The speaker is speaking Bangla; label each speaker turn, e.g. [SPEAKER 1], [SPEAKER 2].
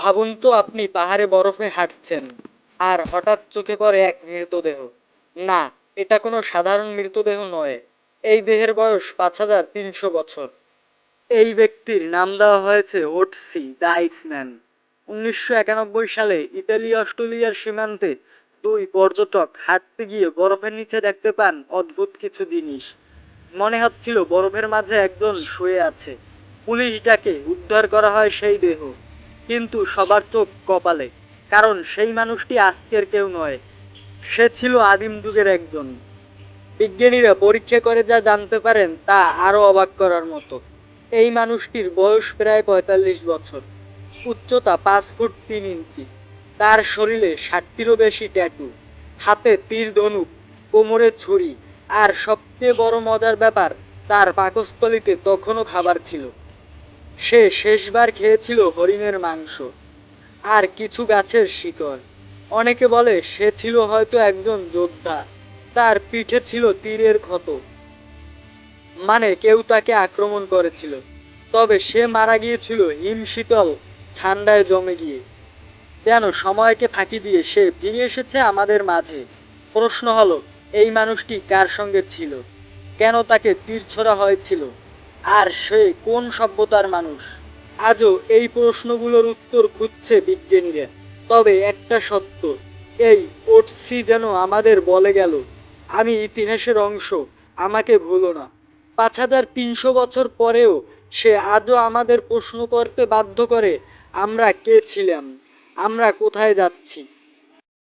[SPEAKER 1] ভাবুন তো আপনি, পাহাড়ে বরফে হাঁটছেন, আর হঠাৎ চোখে পড়ে এক মৃতদেহ। না, এটা কোনো সাধারণ মৃতদেহ নয়। এই দেহের বয়স পাঁচ হাজার তিনশো বছর। এই ব্যক্তির নাম দেওয়া হয়েছে ওটসি দ্য আইসম্যান। উনিশশো একানব্বই সালে ইতালি, অস্ট্রেলিয়ার সীমান্তে দুই পর্যটক হাঁটতে গিয়ে বরফের নিচে দেখতে পান অদ্ভুত কিছু জিনিস। মনে হচ্ছিল বরফের মাঝে একজন শুয়ে আছে। পুলিশ ডাকে, উদ্ধার করা হয় সেই দেহ। কিন্তু সবার চোখ কপালে, কারণ সেই মানুষটি আজকের কেউ নয়। সে ছিল আদিম যুগের একজন। বিজ্ঞানীরা পরীক্ষা করে যা জানতে পারেন তা আরও অবাক করার মতো। এই মানুষটির বয়স প্রায় পঁয়তাল্লিশ বছর। উচ্চতা পাঁচ ফুট তিন ইঞ্চি। তার শরীরে ষাটটিরও বেশি ট্যাটু। হাতে তীর ধনুক, কোমরে ছুরি। আর সবচেয়ে বড় মজার ব্যাপার, তার পাকস্থলিতে তখনও খাবার ছিল। সে শেষবার খেয়েছিল হরিণের মাংস। আর কিছু গাছের শিকড়। অনেকে বলে সে ছিল হয়তো একজন যোদ্ধা। তার পিঠে ছিল তীরের ক্ষত। মানে কেউ তাকে আক্রমণ করেছিল। তবে সে মারা গিয়েছিল হিম শীতল ঠান্ডায় জমে গিয়ে। যেন সময়কে ফাঁকি দিয়ে সে ফিরে এসেছে আমাদের মাঝে। প্রশ্ন হলো, এই মানুষটি কার সঙ্গে ছিল? কেন তাকে তীর ছোড়া হয়েছিল? আর সে কোন সভ্যতার মানুষ? আজও এই প্রশ্নগুলোর উত্তর খুঁজছে বিজ্ঞানীরা। তবে একটা সত্য, এই ওটসি যেন আমাদের বলে গেল, আমি ইতিহাসের অংশ, আমাকে ভুলো না। পাঁচ হাজার তিনশো বছর পরেও সে আজও আমাদের প্রশ্ন করতে বাধ্য করে, আমরা কে ছিলাম, আমরা কোথায় যাচ্ছি?